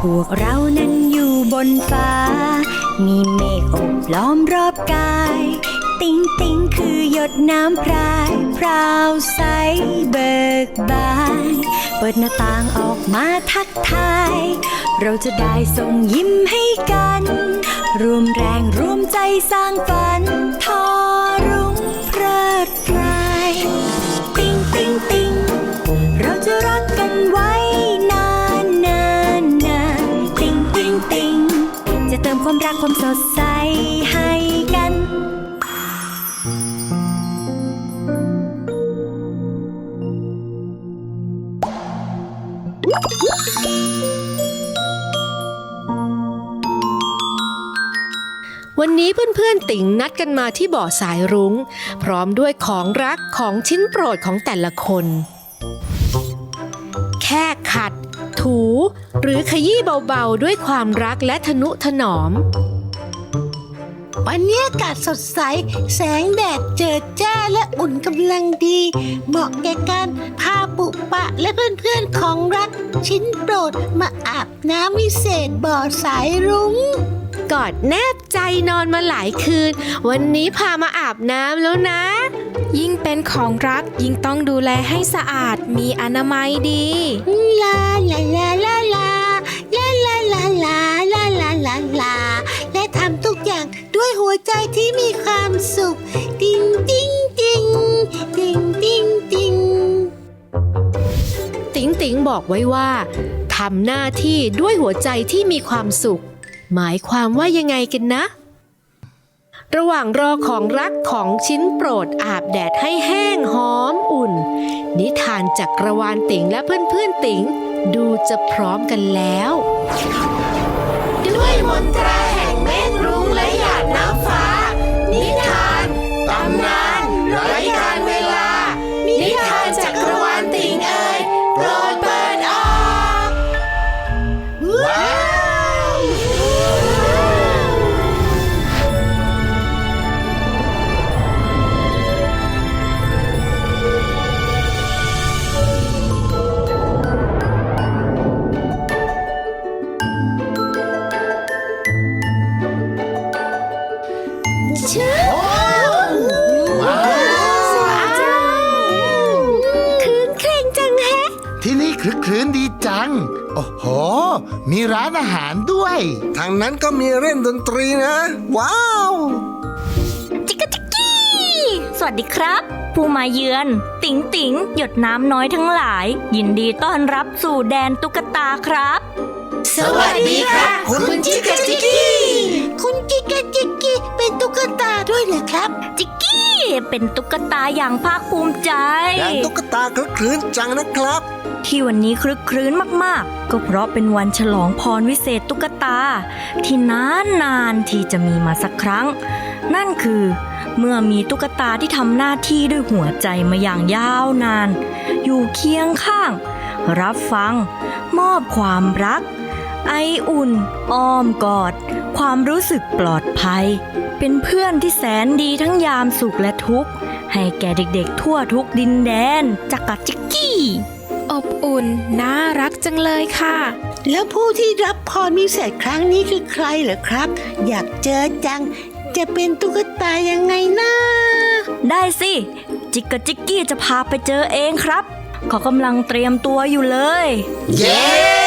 พวกเรานั้นอยู่บนฟ้า มีเมฆอบล้อมรอบกาย ติ๊งติ๊งคือหยดน้ำพรายพราวใสเบิกบาน เปิดหน้าต่างออกมาทักทาย เราจะได้ส่งยิ้มให้กัน รวมแรงรวมใจสร้างฝันทอ ดใสให้กัน วันนี้เพื่อนๆ ติ๋งนัดกันมาที่บ่อสายรุง้ง พร้อมด้วยของรักของชิ้นโปรดของแต่ละคน แค่ขัด ถู หรือขยี้เบาๆ ด้วยความรักและทนุถนอม วันนี้อากาศสดใส แสงแดดเจิดจ้าและอุ่นกำลังดี เหมาะแก่การพาปุปะและเพื่อนๆของรัก ชิ้นโปรดมาอาบน้ำวิเศษบ่อสายรุง้งกอดแนบใจนอนมาหลายคืน วันนี้พามาอาบน้ำแล้วนะ ยิ่งเป็นของรักยิ่งต้องดูแลให้สะอาดมีอนามัยดี ลาลาลาลาลาลาลาลาลาลาลา หัวใจที่มีความสุข ติงติงติงติงติงติงติ๋งติ๋งบอกไว้ว่าทำหน้าที่ด้วยหัวใจที่มีความสุข หมายความว่ายังไงกันนะ ระหว่างรอของรักของชิ้นโปรดอาบแดดให้แห้งหอมอุ่น นิทานจักรวาลติ๋งและเพื่อนๆติ๋งดูจะพร้อมกันแล้ว ด้วยมนตรา ลึกคลื้นดีจัง โอ้โห มีร้านอาหารด้วย ทางนั้นก็มีเล่นดนตรีนะ ว้าว จิกกะจิกกี้ สวัสดีครับ ผู้มาเยือน ติ๋งติ๋งหยดน้ำน้อยทั้งหลาย ยินดีต้อนรับสู่แดนตุ๊กตาครับ สวัสดีค่ะคุณจิกกะจิกกี้ คุณจิกกะจิกกี้เป็นตุ๊กตาด้วยเหรอครับ จิกกี้ เป็นตุ๊กตาอย่างภาคภูมิใจแดนตุ๊กตาคลึกคลื้นจังนะครับ ที่วันนี้คลึกครื้นมากๆ ก็เพราะเป็นวันฉลองพรวิเศษตุ๊กตา ที่นานนานๆที่จะมีมาสักครั้ง นั่นคือ เมื่อมีตุ๊กตาที่ทำหน้าที่ด้วยหัวใจมาอย่างยาวนาน อยู่เคียงข้าง รับฟัง มอบความรัก ไออุ่น อ้อมกอด ความรู้สึกปลอดภัย เป็นเพื่อนที่แสนดีทั้งยามสุขและทุกข์ ให้แก่เด็กๆทั่วทุกดินแดนจักกะจิกกี้ อบอุ่นน่ารักจังเลยค่ะ แล้วผู้ที่รับพรพิเศษครั้งนี้คือใครเหรอครับ อยากเจอจัง จะเป็นตุ๊กตายังไงนะได้สิ จิกกะจิกกี้จะพาไปเจอเองครับ เขากำลังเตรียมตัวอยู่เลย เย้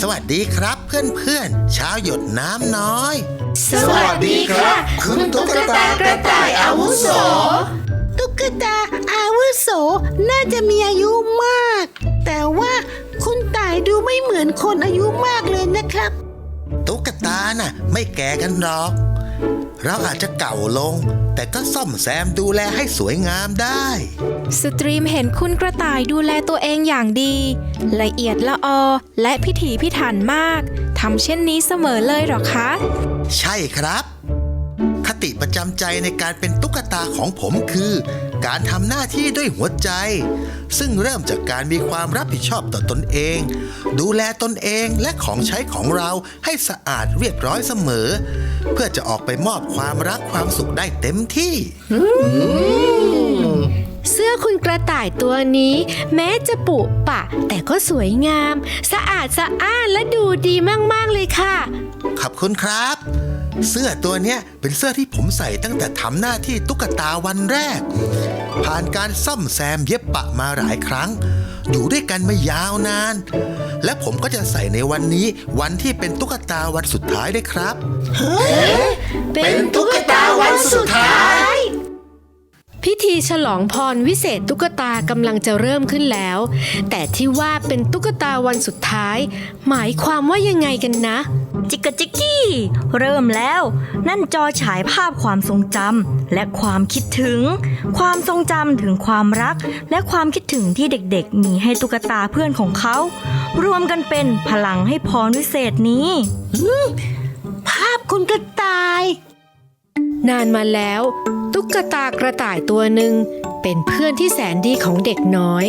สวัสดีครับเพื่อนๆชาวหยดน้ำน้อย สวัสดีครับ คุณตุ๊กตากระต่ายอาวุโส ตุ๊กตาอาวุโสน่าจะมีอายุมาก แต่ว่าคุณต่ายดูไม่เหมือนคนอายุมากเลยนะครับ ตุ๊กตาน่ะ ไม่แก่กันหรอก เราอาจจะเก่าลง แต่ก็ซ่อมแซมดูแลให้สวยงามได้ สตรีมเห็นคุณกระต่ายดูแลตัวเองอย่างดี ละเอียดละออ และพิถีพิถันมากทำเช่นนี้เสมอเลยเหรอคะ ใช่ครับ คติประจำใจในการเป็นตุ๊กตาของผมคือ การทำหน้าที่ด้วยหัวใจ ซึ่งเริ่มจากการมีความรับผิดชอบต่อตนเอง ดูแลตนเองและของใช้ของเราให้สะอาดเรียบร้อยเสมอ เพื่อจะออกไปมอบความรักความสุขได้เต็มที่ เสื้อคุณกระต่ายตัวนี้ แม้จะปุปะ แต่ก็สวยงาม สะอาดสะอ้านและดูดีมาก ๆ เลยค่ะ ขอบคุณครับ เสื้อตัวเนี้ยเป็นเสื้อที่ผมใส่ตั้งแต่ทำหน้าที่ตุ๊กตาวันแรก ผ่านการซ่อมแซมเย็บปะมาหลายครั้ง อยู่ด้วยกันมายาวนาน และผมก็จะใส่ในวันนี้ วันที่เป็นตุ๊กตาวันสุดท้ายด้วยครับ เป็นตุ๊กตาวันสุดท้าย พิธีฉลองพรวิเศษตุ๊กตากำลังจะเริ่มขึ้นแล้ว แต่ที่ว่าเป็นตุ๊กตาวันสุดท้าย หมายความว่ายังไงกันนะ จิกกะจิกกี้ เริ่มแล้ว นั่นจอฉายภาพความทรงจำและความคิดถึง ความทรงจำถึงความรัก และความคิดถึงที่เด็กๆ มีให้ตุ๊กตาเพื่อนของเขา รวมกันเป็นพลังให้พรวิเศษนี้ภาพคุณกระต่าย นานมาแล้ว ตุ๊กตากระต่ายตัวหนึ่งเป็นเพื่อนที่แสนดีของเด็กน้อย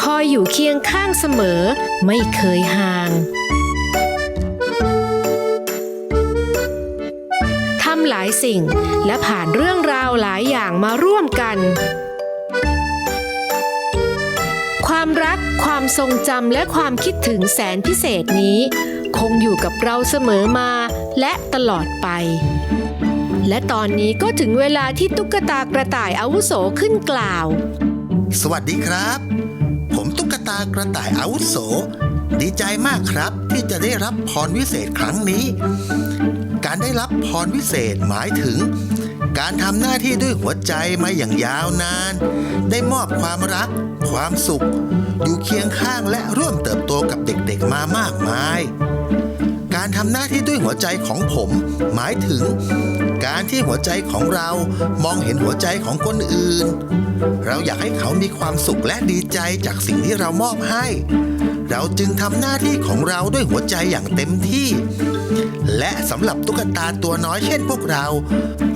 คอยอยู่เคียงข้างเสมอไม่เคยห่างทำหลายสิ่งและผ่านเรื่องราวหลายอย่างมาร่วมกัน ความรักความทรงจำและความคิดถึงแสนพิเศษนี้ คงอยู่กับเราเสมอมา และตลอดไป และตอนนี้ก็ถึงเวลาที่ตุ๊กตากระต่ายอาวุโสขึ้นกล่าว สวัสดีครับ ผมตุ๊กตากระต่ายอาวุโส ดีใจมากครับที่จะได้รับพรวิเศษครั้งนี้ การได้รับพรวิเศษหมายถึงการทำหน้าที่ด้วยหัวใจมาอย่างยาวนาน ได้มอบความรัก ความสุข อยู่เคียงข้างและร่วมเติบโตกับเด็กๆมามากมาย การทำหน้าที่ด้วยหัวใจของผม หมายถึง การที่หัวใจของเรามองเห็นหัวใจของคนอื่น เราอยากให้เขามีความสุขและดีใจจากสิ่งที่เรามอบให้ เราจึงทำหน้าที่ของเราด้วยหัวใจอย่างเต็มที่ และสำหรับตุ๊กตาตัวน้อยเช่นพวกเรา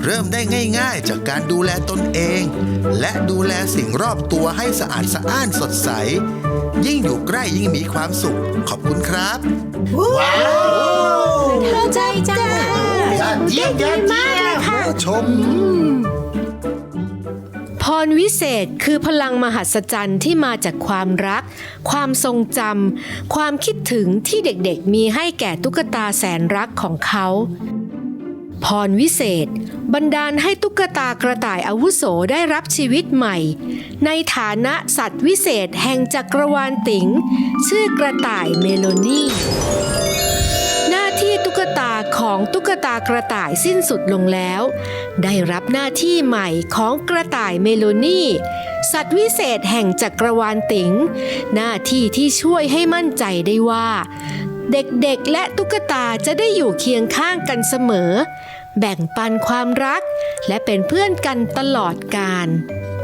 เริ่มได้ง่าย ๆ จากการดูแลตนเอง และดูแลสิ่งรอบตัวให้สะอาดสะอ้านสดใส ยิ่งอยู่ใกล้ยิ่งมีความสุข ขอบคุณครับเข้าใจจ้ายอดเยี่ยมยอดเยี่ยมผู้ชมพ รวิเศษคือพลังมหัศจรรย์ที่มาจากความรัก ความทรงจำความคิดถึงที่เด็กๆมีให้แก่ตุ๊กตาแสนรักของเขา พรวิเศษ บันดาลให้ตุ๊กตากระต่ายอาวุโสได้รับชีวิตใหม่ ในฐานะสัตว์วิเศษแห่งจักรวาลติ๋ง ชื่อกระต่ายเมโลอนี่ ตาของตุ๊กตากระต่ายสิ้นสุดลงแล้ว ได้รับหน้าที่ใหม่ของกระต่ายเมโลนี่ สัตว์วิเศษแห่งจักรวาลติ๋ง หน้าที่ที่ช่วยให้มั่นใจได้ว่า เด็กๆและตุ๊กตาจะได้อยู่เคียงข้างกันเสมอ แบ่งปันความรัก และเป็นเพื่อนกันตลอดกาล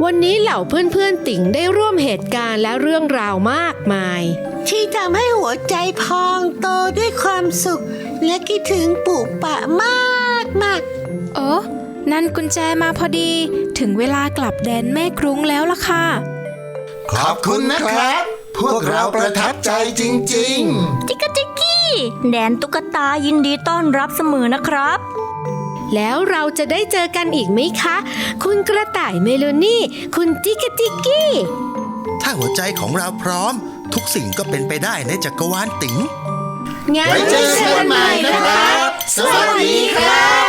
วันนี้เหล่าเพื่อนๆติ๋งได้ร่วมเหตุการณ์และเรื่องราวมากมาย ที่ทำให้หัวใจพองโตด้วยความสุข และคิดถึงปู่ปะมากมากโอ้นั่นกุญแจมาพอดี ถึงเวลากลับแดนแม่กรุงแล้วล่ะค่ะ ขอบคุณนะครับ พวกเราประทับใจจริง ๆ จิกกะจิกกี้ แดนตุ๊กตายินดีต้อนรับเสมอนะครับ แล้วเราจะได้เจอกันอีกไหมคะ คุณกระต่ายเมโลนี่ คุณจิกกะจิกกี้ ถ้าหัวใจของเราพร้อม ทุกสิ่งก็เป็นไปได้ในจักรวาลติ๋งงั้นไว้เจอกันใหม่นะครับ สวัสดีครับ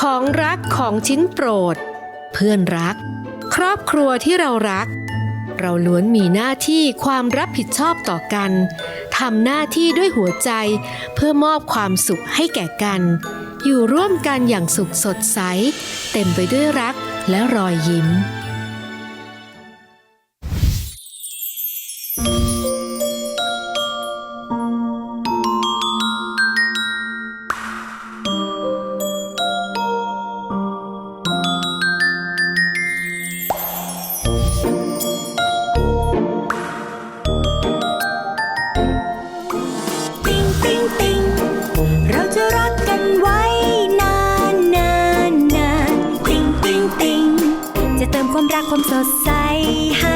ของรักของชิ้นโปรด เพื่อนรัก ครอบครัวที่เรารัก เราล้วนมีหน้าที่ความรับผิดชอบต่อกันทำหน้าที่ด้วยหัวใจเพื่อมอบความสุขให้แก่กัน อยู่ร่วมกันอย่างสุขสดใส เต็มไปด้วยรักและรอยยิ้มากความสดใสให้